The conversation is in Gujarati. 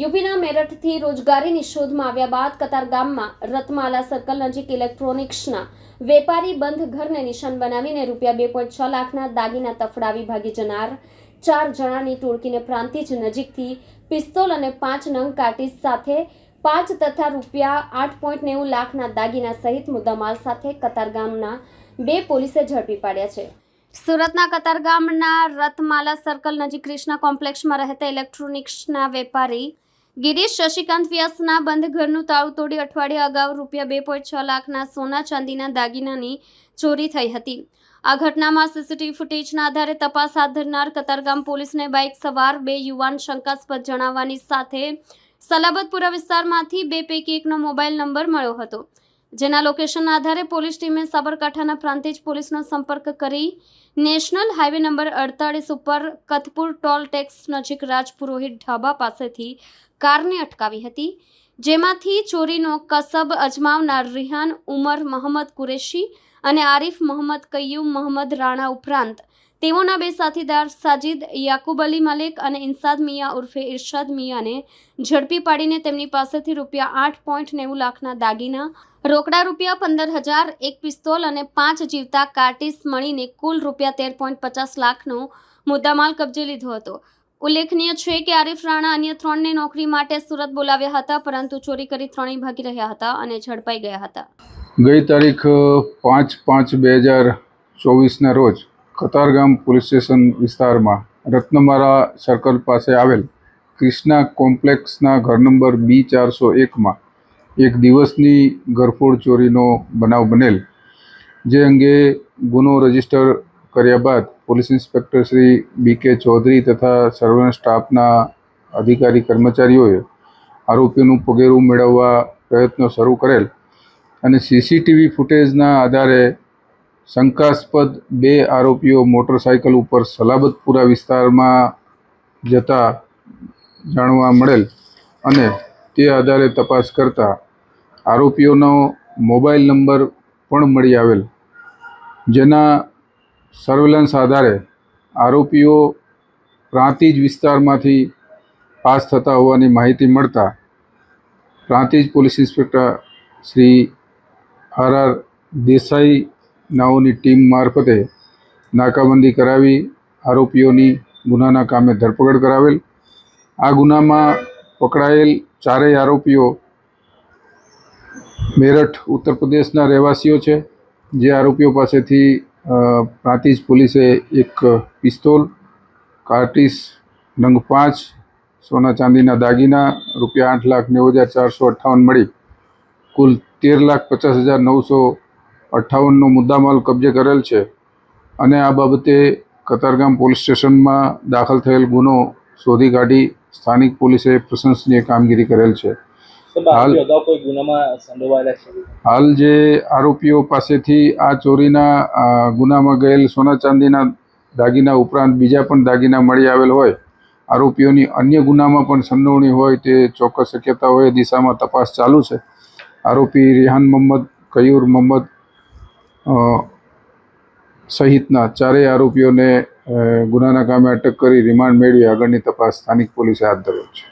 યુપીના મેરઠથી રોજગારીની શોધમાં આવ્યા બાદ કતારગામમાં રતમાલા સર્કલ નજીક ઇલેક્ટ્રોનિક્સના વેપારી બંધ ઘરને નિશાન બનાવીને રૂપિયા બે પોઈન્ટ છ લાખના દાગીના તફડાવી ભાગી જનાર. ચાર જણાની ટોળકીને પ્રાંતિજ નજીકથી પિસ્તોલ અને પાંચ નંગ કાટીસ સાથે પાંચ તથા રૂપિયા આઠ પોઈન્ટ નેવું લાખના દાગીના સહિત મુદ્દામાલ સાથે કતારગામના બે પોલીસે ઝડપી પાડ્યા છે. સુરતના કતારગામના રથમાલા સર્કલ નજીક ક્રિષ્ના કોમ્પ્લેક્ષમાં રહેતા ઇલેક્ટ્રોનિક્સના વેપારી ગિરીશ શશિકાંત વ્યાસના બંધ ઘરનું તાળું તોડી અઠવાડિયા અગાઉ રૂપિયા બે પોઈન્ટ છ લાખના સોના ચાંદીના દાગીનાની ચોરી થઈ હતી. આ ઘટનામાં સીસીટીવી ફૂટેજના આધારે તપાસ હાથ ધરનાર કતારગામ પોલીસને બાઇક સવાર બે યુવાન શંકાસ્પદ જણાવવાની સાથે સલાબતપુરા વિસ્તારમાંથી બે પૈકી એકનો મોબાઈલ નંબર મળ્યો હતો. જેના લોકેશનના આધારે પોલીસ ટીમે સાબરકાંઠાના પ્રાંતિજ પોલીસનો સંપર્ક કરી નેશનલ હાઈવે નંબર અડતાળીસ ઉપર કથપુર ટોલ ટેક્સ નજીક રાજપુરોહિત ઢાબા પાસેથી કારને અટકાવી હતી, જેમાંથી ચોરીનો કસબ અજમાવનાર રિહાન ઉમર મોહમ્મદ કુરેશી અને આરીફ મહંમદ કૈયુમ મહંમદ રાણા ઉપરાંત તેઓના બે સાથીદાર સાજિદ યાકુબ અલી મલિક અને ઇન્સાદ મિયા ઉર્ફે ઇરશાદ મિયાને ઝડપી પાડીને તેમની પાસેથી રૂપિયા આઠ પોઈન્ટ નેવું લાખના દાગીના, રોકડા રૂપિયા પંદર હજાર, એક પિસ્તોલ અને પાંચ જીવતા કાર્ટિસ મળીને કુલ રૂપિયા તેર પોઈન્ટ પચાસ લાખનો મુદ્દામાલ કબજે લીધો હતો. ઉલ્લેખનીય છે કે આરિફ રાણા અન્ય ત્રણને નોકરી માટે સુરત બોલાવ્યા હતા, પરંતુ ચોરી કરી ત્રણેય ભાગી રહ્યા હતા અને ઝડપાઈ ગયા હતા. ગઈ તારીખ પાંચ પાંચ બે હજાર ચોવીસના રોજ કતારગામ પોલીસ સ્ટેશન વિસ્તારમાં રત્નમારા સર્કલ પાસે આવેલ ક્રિષ્ના કોમ્પ્લેક્સના ઘર નંબર બી ચારસો એકમાં એક દિવસની ઘરફોડ ચોરીનો બનાવ બનેલ, જે અંગે ગુનો રજિસ્ટર કર્યા બાદ પોલીસ ઇન્સ્પેક્ટર શ્રી બી કે ચૌધરી તથા સર્વેલન્સ સ્ટાફના અધિકારી કર્મચારીઓએ આરોપીનું પગેરું મેળવવા પ્રયત્નો શરૂ કરેલ અને સીસીટીવી ફૂટેજના આધારે શંકાસ્પદ બે આરોપીઓ મોટરસાયકલ ઉપર સલાબતપુરા વિસ્તારમાં જતા જાણવા મળેલ અને તે આધારે તપાસ કરતા આરોપીઓનો મોબાઈલ નંબર પણ મળી આવેલ. જેના સર્વેલન્સ આધારે આરોપીઓ પ્રાંતિજ વિસ્તારમાંથી પાસ થતા હોવાની માહિતી મળતા Prantij police inspector Shri R R Desai નાઓની team મારફતે નાકાબંધી કરાવી, આરોપીઓની ગુનાના કામે ધરપકડ કરાવેલ. આ ગુનામાં પકડાયેલ ચારેય આરોપીઓ મેરઠ, ઉત્તર પ્રદેશના રહેવાસીઓ છે. જે આરોપીઓ પાસેથી પ્રાંતિજ પોલીસે એક પિસ્તોલ, કાર્ટિસ, નંગ પાંચ, સોના ચાંદીના દાગીના, રૂપિયા આઠ લાખ નેવું હજાર ચારસો અઠ્ઠાવન મળી. કુલ તેર લાખ પચાસ હજાર નવસો અઠ્ઠાવનનો મુદ્દામાલ કબજે કરેલ છે અને આ બાબતે કતારગામ પોલીસ સ્ટેશનમાં દાખલ થયેલ ગુનો શોધી કાઢી સ્થાનિક પોલીસે પ્રશંસનીય કામગીરી કરેલ છે. હાલ- હાલ જે આરોપીઓ પાસેથી આ ચોરીના ગુનામાં ગયેલ સોના ચાંદીના દાગીના ઉપરાંત બીજા પણ દાગીના મળી આવેલ હોય આરોપીઓની અન્ય ગુનામાં પણ સંડોવણી હોય તે ચોક્કસ શક્યતા હોય એ દિશામાં તપાસ ચાલુ છે. આરોપી રિહાન મોહમ્મદ કયુર મોહમ્મદ સહિતના ચારેય આરોપીઓને ગુનાના કામે અટક કરી રિમાન્ડ મેળવી આગળની તપાસ સ્થાનિક પોલીસે હાથ ધરેલ છે.